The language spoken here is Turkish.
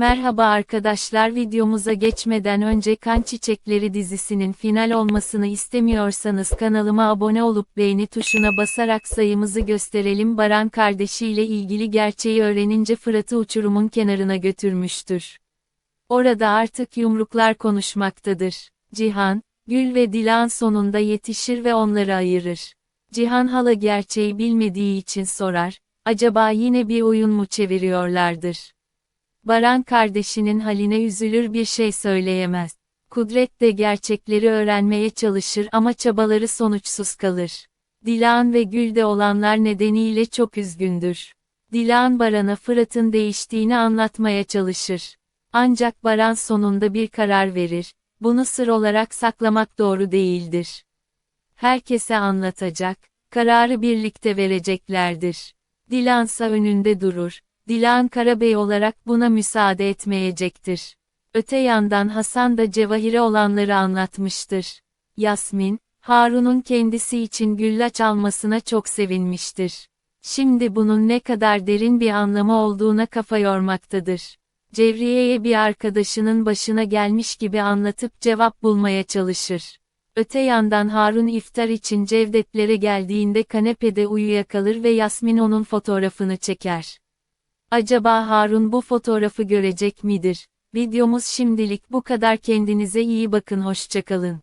Merhaba arkadaşlar videomuza geçmeden önce Kan Çiçekleri dizisinin final olmasını istemiyorsanız kanalıma abone olup beğeni tuşuna basarak sayımızı gösterelim Baran kardeşiyle ilgili gerçeği öğrenince Fırat'ı uçurumun kenarına götürmüştür. Orada artık yumruklar konuşmaktadır. Cihan, Gül ve Dilan sonunda yetişir ve onları ayırır. Cihan hala gerçeği bilmediği için sorar, acaba yine bir oyun mu çeviriyorlardır? Baran kardeşinin haline üzülür bir şey söyleyemez. Kudret de gerçekleri öğrenmeye çalışır ama çabaları sonuçsuz kalır. Dilan ve Gül'de olanlar nedeniyle çok üzgündür. Dilan Baran'a Fırat'ın değiştiğini anlatmaya çalışır. Ancak Baran sonunda bir karar verir. Bunu sır olarak saklamak doğru değildir. Herkese anlatacak, kararı birlikte vereceklerdir. Dilansa önünde durur. Dilan Karabey olarak buna müsaade etmeyecektir. Öte yandan Hasan da Cevahir'e olanları anlatmıştır. Yasmin, Harun'un kendisi için güllaç almasına çok sevinmiştir. Şimdi bunun ne kadar derin bir anlamı olduğuna kafa yormaktadır. Cevriye'ye bir arkadaşının başına gelmiş gibi anlatıp cevap bulmaya çalışır. Öte yandan Harun iftar için Cevdetlere geldiğinde kanepede uyuyakalır ve Yasmin onun fotoğrafını çeker. Acaba Harun bu fotoğrafı görecek midir? Videomuz şimdilik bu kadar kendinize iyi bakın hoşçakalın.